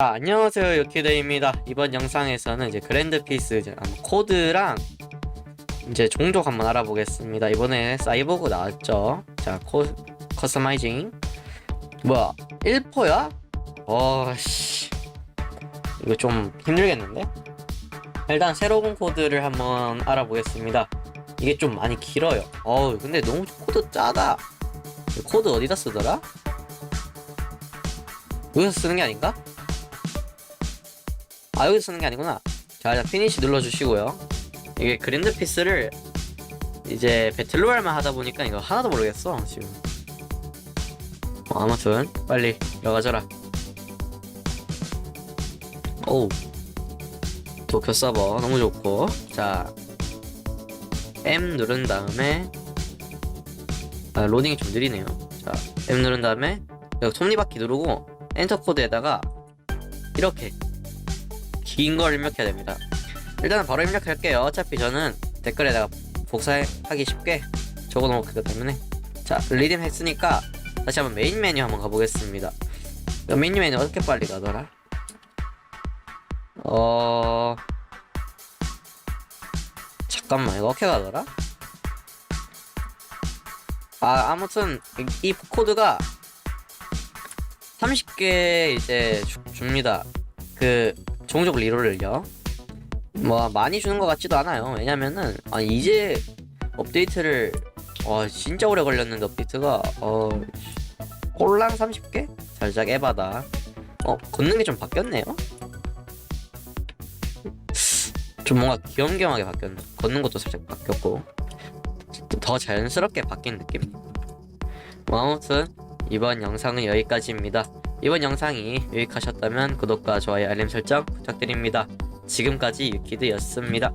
아, 안녕하세요 유키드입니다 이번 영상에서는 이제 그랜드 피스 이제 코드랑 이제 종족 한번 알아보겠습니다 이번에 사이보그 나왔죠 자 코, 커스터마이징 뭐야 1포야? 어씨 이거 좀 힘들겠는데? 일단 새로운 코드를 한번 알아보겠습니다 이게 좀 많이 길어요 어우 근데 너무 코드 짜다 코드 어디다 쓰더라? 여기서 쓰는 게 아닌가? 아 여기서 쓰는 게 아니구나. 자 일단 피니시 눌러주시고요. 이게 그랜드 피스를 이제 배틀로얄만 하다 보니까 이거 하나도 모르겠어 지금. 어, 아무튼 빨리 들어가져라. 오우. 도쿄 서버 너무 좋고. 자 M 누른 다음에 아, 로딩이 좀 느리네요. 자 M 누른 다음에 여기 톱니바퀴 누르고 엔터 코드에다가 이렇게 긴 걸 입력해야 됩니다. 일단은 바로 입력할게요. 어차피 저는 댓글에다가 복사하기 쉽게 적어 놓기 때문에 자 리듬 했으니까 다시 한번 메인 메뉴 한번 가보겠습니다. 이 메인 메뉴 어떻게 빨리 가더라? 어 잠깐만 이거 어떻게 가더라? 아 아무튼 이, 이 코드가 30개 이제 주, 줍니다. 그 종족 리롤을요. 뭐 많이 주는 것 같지도 않아요. 왜냐면은 아 이제 업데이트를 와 진짜 오래 걸렸는데 업데이트가 어 꼴랑 30개? 살짝 에바다. 어 걷는 게 좀 바뀌었네요. 좀 뭔가 귀염귀염하게 바뀌었네. 걷는 것도 살짝 바뀌었고 더 자연스럽게 바뀐 느낌. 뭐 아무튼 이번 영상은 여기까지입니다. 이번 영상이 유익하셨다면 구독과 좋아요 알림 설정 부탁드립니다. 지금까지 유키드였습니다.